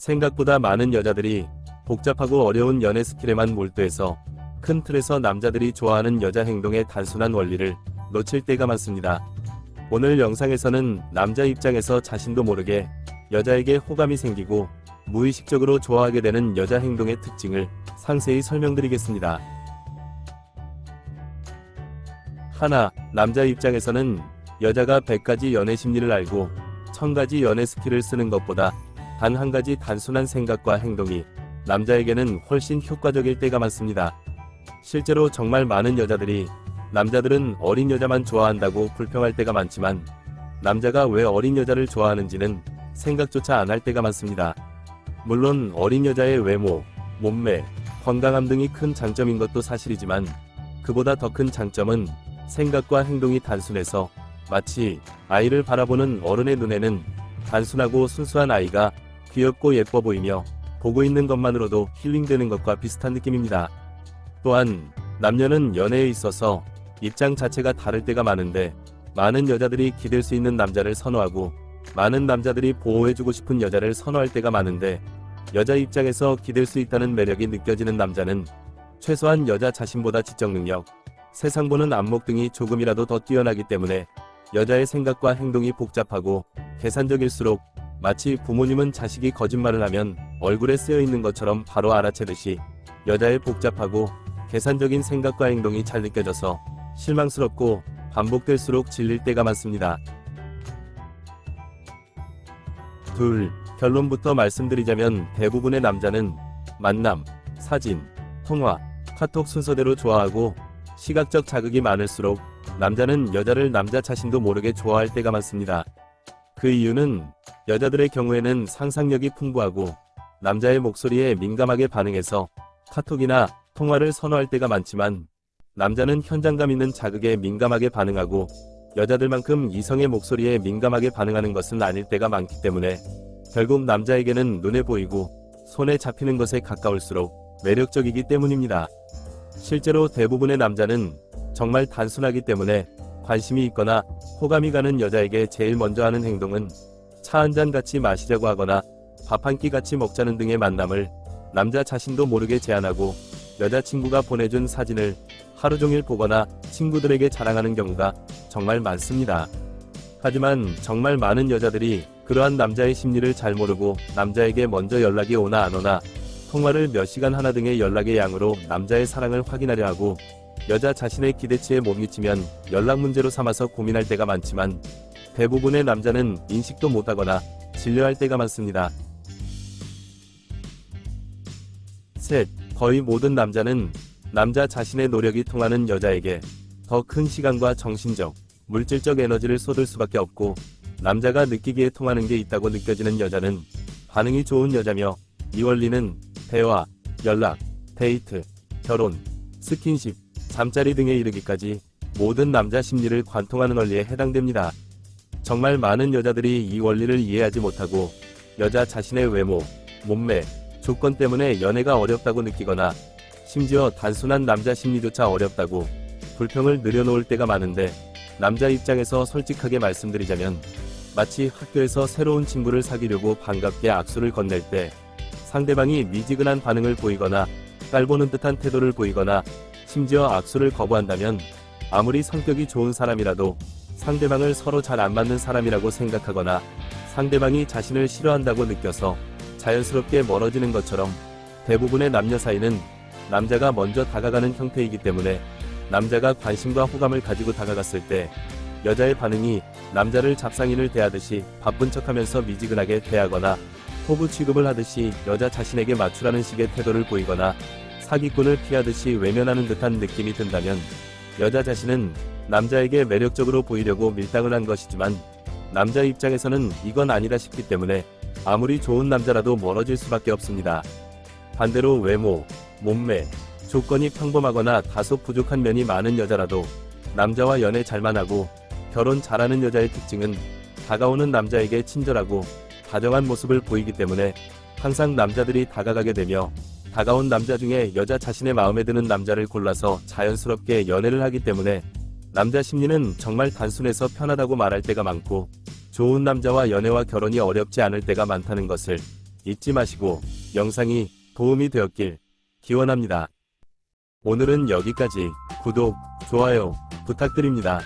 생각보다 많은 여자들이 복잡하고 어려운 연애 스킬에만 몰두해서 큰 틀에서 남자들이 좋아하는 여자 행동의 단순한 원리를 놓칠 때가 많습니다. 오늘 영상에서는 남자 입장에서 자신도 모르게 여자에게 호감이 생기고 무의식적으로 좋아하게 되는 여자 행동의 특징을 상세히 설명드리겠습니다. 하나, 남자 입장에서는 여자가 100가지 연애 심리를 알고 1000가지 연애 스킬을 쓰는 것보다 단 한 가지 단순한 생각과 행동이 남자에게는 훨씬 효과적일 때가 많습니다. 실제로 정말 많은 여자들이 남자들은 어린 여자만 좋아한다고 불평할 때가 많지만 남자가 왜 어린 여자를 좋아하는지는 생각조차 안 할 때가 많습니다. 물론 어린 여자의 외모, 몸매, 건강함 등이 큰 장점인 것도 사실이지만 그보다 더 큰 장점은 생각과 행동이 단순해서 마치 아이를 바라보는 어른의 눈에는 단순하고 순수한 아이가 귀엽고 예뻐 보이며 보고 있는 것만으로도 힐링되는 것과 비슷한 느낌입니다. 또한 남녀는 연애에 있어서 입장 자체가 다를 때가 많은데 많은 여자들이 기댈 수 있는 남자를 선호하고 많은 남자들이 보호해주고 싶은 여자를 선호할 때가 많은데 여자 입장에서 기댈 수 있다는 매력이 느껴지는 남자는 최소한 여자 자신보다 지적 능력, 세상 보는 안목 등이 조금이라도 더 뛰어나기 때문에 여자의 생각과 행동이 복잡하고 계산적일수록 마치 부모님은 자식이 거짓말을 하면 얼굴에 쓰여 있는 것처럼 바로 알아채듯이 여자의 복잡하고 계산적인 생각과 행동이 잘 느껴져서 실망스럽고 반복될수록 질릴 때가 많습니다. 둘, 결론부터 말씀드리자면 대부분의 남자는 만남, 사진, 통화, 카톡 순서대로 좋아하고 시각적 자극이 많을수록 남자는 여자를 남자 자신도 모르게 좋아할 때가 많습니다. 그 이유는 여자들의 경우에는 상상력이 풍부하고 남자의 목소리에 민감하게 반응해서 카톡이나 통화를 선호할 때가 많지만 남자는 현장감 있는 자극에 민감하게 반응하고 여자들만큼 이성의 목소리에 민감하게 반응하는 것은 아닐 때가 많기 때문에 결국 남자에게는 눈에 보이고 손에 잡히는 것에 가까울수록 매력적이기 때문입니다. 실제로 대부분의 남자는 정말 단순하기 때문에 관심이 있거나 호감이 가는 여자에게 제일 먼저 하는 행동은 차 한 잔 같이 마시자고 하거나 밥 한 끼 같이 먹자는 등의 만남을 남자 자신도 모르게 제안하고 여자친구가 보내준 사진을 하루 종일 보거나 친구들에게 자랑하는 경우가 정말 많습니다. 하지만 정말 많은 여자들이 그러한 남자의 심리를 잘 모르고 남자에게 먼저 연락이 오나 안 오나 통화를 몇 시간 하나 등의 연락의 양으로 남자의 사랑을 확인하려 하고 여자 자신의 기대치에 못 미치면 연락 문제로 삼아서 고민할 때가 많지만 대부분의 남자는 인식도 못하거나 진료할 때가 많습니다. 셋, 거의 모든 남자는 남자 자신의 노력이 통하는 여자에게 더 큰 시간과 정신적, 물질적 에너지를 쏟을 수밖에 없고 남자가 느끼기에 통하는 게 있다고 느껴지는 여자는 반응이 좋은 여자며 이 원리는 대화, 연락, 데이트, 결혼, 스킨십, 잠자리 등에 이르기까지 모든 남자 심리를 관통하는 원리에 해당됩니다. 정말 많은 여자들이 이 원리를 이해하지 못하고 여자 자신의 외모, 몸매, 조건 때문에 연애가 어렵다고 느끼거나 심지어 단순한 남자 심리조차 어렵다고 불평을 늘여놓을 때가 많은데 남자 입장에서 솔직하게 말씀드리자면 마치 학교에서 새로운 친구를 사귀려고 반갑게 악수를 건넬 때 상대방이 미지근한 반응을 보이거나 깔보는 듯한 태도를 보이거나 심지어 악수를 거부한다면 아무리 성격이 좋은 사람이라도 상대방을 서로 잘 안 맞는 사람이라고 생각하거나 상대방이 자신을 싫어한다고 느껴서 자연스럽게 멀어지는 것처럼 대부분의 남녀 사이는 남자가 먼저 다가가는 형태이기 때문에 남자가 관심과 호감을 가지고 다가갔을 때 여자의 반응이 남자를 잡상인을 대하듯이 바쁜 척하면서 미지근하게 대하거나 호구 취급을 하듯이 여자 자신에게 맞추라는 식의 태도를 보이거나 사기꾼을 피하듯이 외면하는 듯한 느낌이 든다면 여자 자신은 남자에게 매력적으로 보이려고 밀당을 한 것이지만 남자 입장에서는 이건 아니다 싶기 때문에 아무리 좋은 남자라도 멀어질 수밖에 없습니다. 반대로 외모, 몸매, 조건이 평범하거나 다소 부족한 면이 많은 여자라도 남자와 연애 잘만 하고 결혼 잘하는 여자의 특징은 다가오는 남자에게 친절하고 다정한 모습을 보이기 때문에 항상 남자들이 다가가게 되며 다가온 남자 중에 여자 자신의 마음에 드는 남자를 골라서 자연스럽게 연애를 하기 때문에 남자 심리는 정말 단순해서 편하다고 말할 때가 많고 좋은 남자와 연애와 결혼이 어렵지 않을 때가 많다는 것을 잊지 마시고 영상이 도움이 되었길 기원합니다. 오늘은 여기까지 구독, 좋아요 부탁드립니다.